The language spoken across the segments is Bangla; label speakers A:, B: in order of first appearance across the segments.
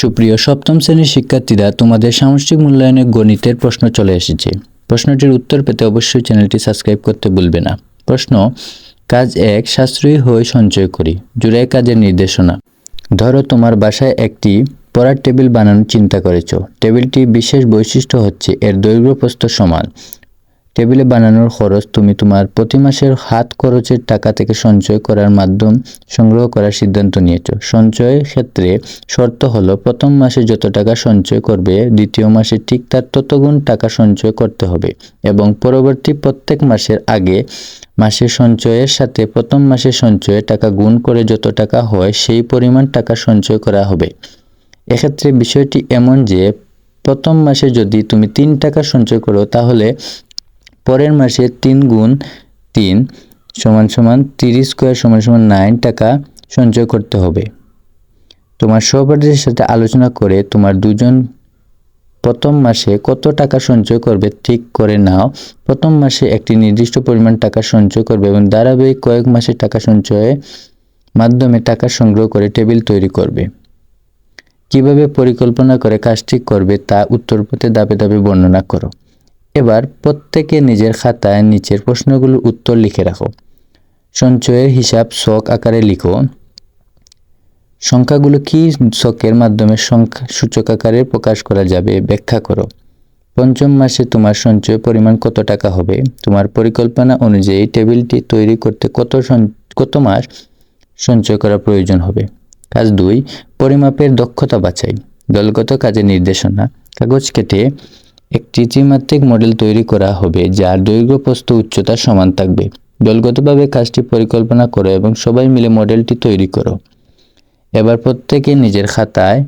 A: সুপ্রিয় সপ্তম শ্রেণির শিক্ষার্থীরা, তোমাদের সামষ্টিক মূল্যায়নে গণিতের প্রশ্ন চলে এসেছে। প্রশ্নটির উত্তর পেতে অবশ্যই চ্যানেলটি সাবস্ক্রাইব করতে ভুলবে না। প্রশ্ন, কাজ এক, সাশ্রয়ী হয়ে সঞ্চয় করি। জুড়াই কাজের নির্দেশনা। ধরো তোমার বাসায় একটি পড়ার টেবিল বানানোর চিন্তা করেছ। টেবিলটি বিশেষ বৈশিষ্ট্য হচ্ছে এর দৈর্ঘ্য প্রস্থ সমান। টেবিলে বানানোর খরচ তুমি তোমার প্রতি মাসের হাত খরচের টাকা থেকে সঞ্চয় করার মাধ্যম সংগ্রহ করার সিদ্ধান্ত নিয়েছো। সঞ্চয়ের ক্ষেত্রে শর্ত হলো প্রথম মাসে যত টাকা সঞ্চয় করবে, দ্বিতীয় মাসে ঠিক তার ততগুণ টাকা সঞ্চয় করতে হবে এবং পরবর্তী প্রত্যেক মাসের আগে মাসের সঞ্চয়ের সাথে প্রথম মাসে সঞ্চয়ে টাকা গুণ করে যত টাকা হয় সেই পরিমাণ টাকা সঞ্চয় করা হবে। এক্ষেত্রে বিষয়টি এমন যে প্রথম মাসে যদি তুমি তিন টাকা সঞ্চয় করো তাহলে পরের মাসে তিন গুণ তিন সমান সমান তিরিশ স্কোয়ার সমান সমান নাইন টাকা সঞ্চয় করতে হবে। তোমার সহপাঠীদের সাথে আলোচনা করে তোমার দুজন প্রথম মাসে কত টাকা সঞ্চয় করবে ঠিক করে নাও। প্রথম মাসে একটি নির্দিষ্ট পরিমাণ টাকা সঞ্চয় করবে এবং ধারাবাহিক কয়েক মাসে টাকা সঞ্চয়ের মাধ্যমে টাকা সংগ্রহ করে টেবিল তৈরি করবে। কীভাবে পরিকল্পনা করে কাজটি করবে তা উত্তর পথে দাবে দাবে বর্ণনা করো। এবার প্রত্যেকে নিজের খাতায় নিচের প্রশ্নগুলোর উত্তর লিখে রাখো। সঞ্চয়ের হিসাব শখ আকারে লিখো। সংখ্যাগুলো কি শখের মাধ্যমে সংখ্যা সূচক আকারে প্রকাশ করা যাবে ব্যাখ্যা করো। পঞ্চম মাসে তোমার সঞ্চয় পরিমাণ কত টাকা হবে? তোমার পরিকল্পনা অনুযায়ী টেবিলটি তৈরি করতে কত কত মাস সঞ্চয় করা প্রয়োজন হবে? কাজ দুই, পরিমাপের দক্ষতা বাছাই। দলগত কাজের নির্দেশনা। কাগজ কেটে একটি ত্রিমাত্রিক মডেল তৈরি করা হবে, যার দৈর্ঘ্য, প্রস্থ, উচ্চতা সমান থাকবে। দলগতভাবে কাজটি পরিকল্পনা করো এবং সবাই মিলে মডেলটি তৈরি করো। এবার প্রত্যেকে নিজের খাতায়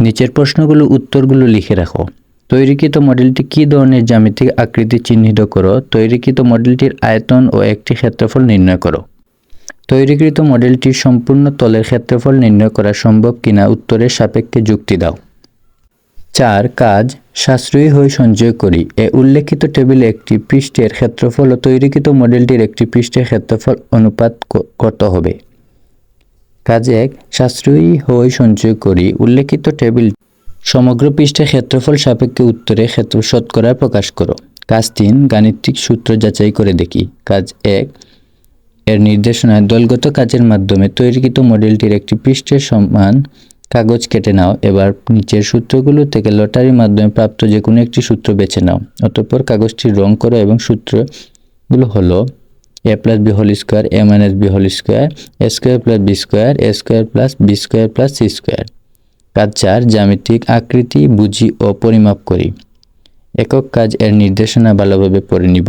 A: নিচের প্রশ্নগুলো, উত্তরগুলো লিখে রাখো। তৈরিকৃত মডেলটি কী ধরনের জ্যামিতিক আকৃতি চিহ্নিত করো? তৈরিকৃত মডেলটির আয়তন ও একটি ক্ষেত্রফল নির্ণয় করো। তৈরিকৃত মডেলটির সম্পূর্ণ তলের ক্ষেত্রফল নির্ণয় করা সম্ভব কিনা? উত্তরের সাপেক্ষে যুক্তি দাও। চার কাজ সাশ্রয়ী হয়ে সঞ্চয় করি। এ উল্লেখিত টেবিলে একটি পৃষ্ঠের ক্ষেত্রফল ও তৈরিকৃত মডেলটির একটি পৃষ্ঠের ক্ষেত্রফল অনুপাত কত হবে। কাজ এক, সাশ্রয়ী হয়ে সঞ্চয় করি। উল্লেখিত টেবিল সমগ্র পৃষ্ঠের ক্ষেত্রফল সাপেক্ষে উত্তরে ক্ষেত্র শতকরা প্রকাশ করো। কাজ তিন, গাণিতিক সূত্র যাচাই করে দেখি। কাজ এক, এর নির্দেশনায় দলগত কাজের মাধ্যমে তৈরিকৃত মডেলটির একটি পৃষ্ঠের সমান কাগজ কেটে নাও, এবার নিচের সূত্রগুলো থেকে লটারির মাধ্যমে প্রাপ্ত যে কোনো একটি সূত্র বেছে নাও, অতঃপর কাগজটি রং করো এবং সূত্রগুলো হলো A plus B whole square A minus B whole square A square plus B square A square plus B square plus C square কাজ চার, জ্যামিতিক আকৃতি বুঝি ও পরিমাপ করি। একক কাজ এর নির্দেশনা ভালোভাবে পড়ে নিব।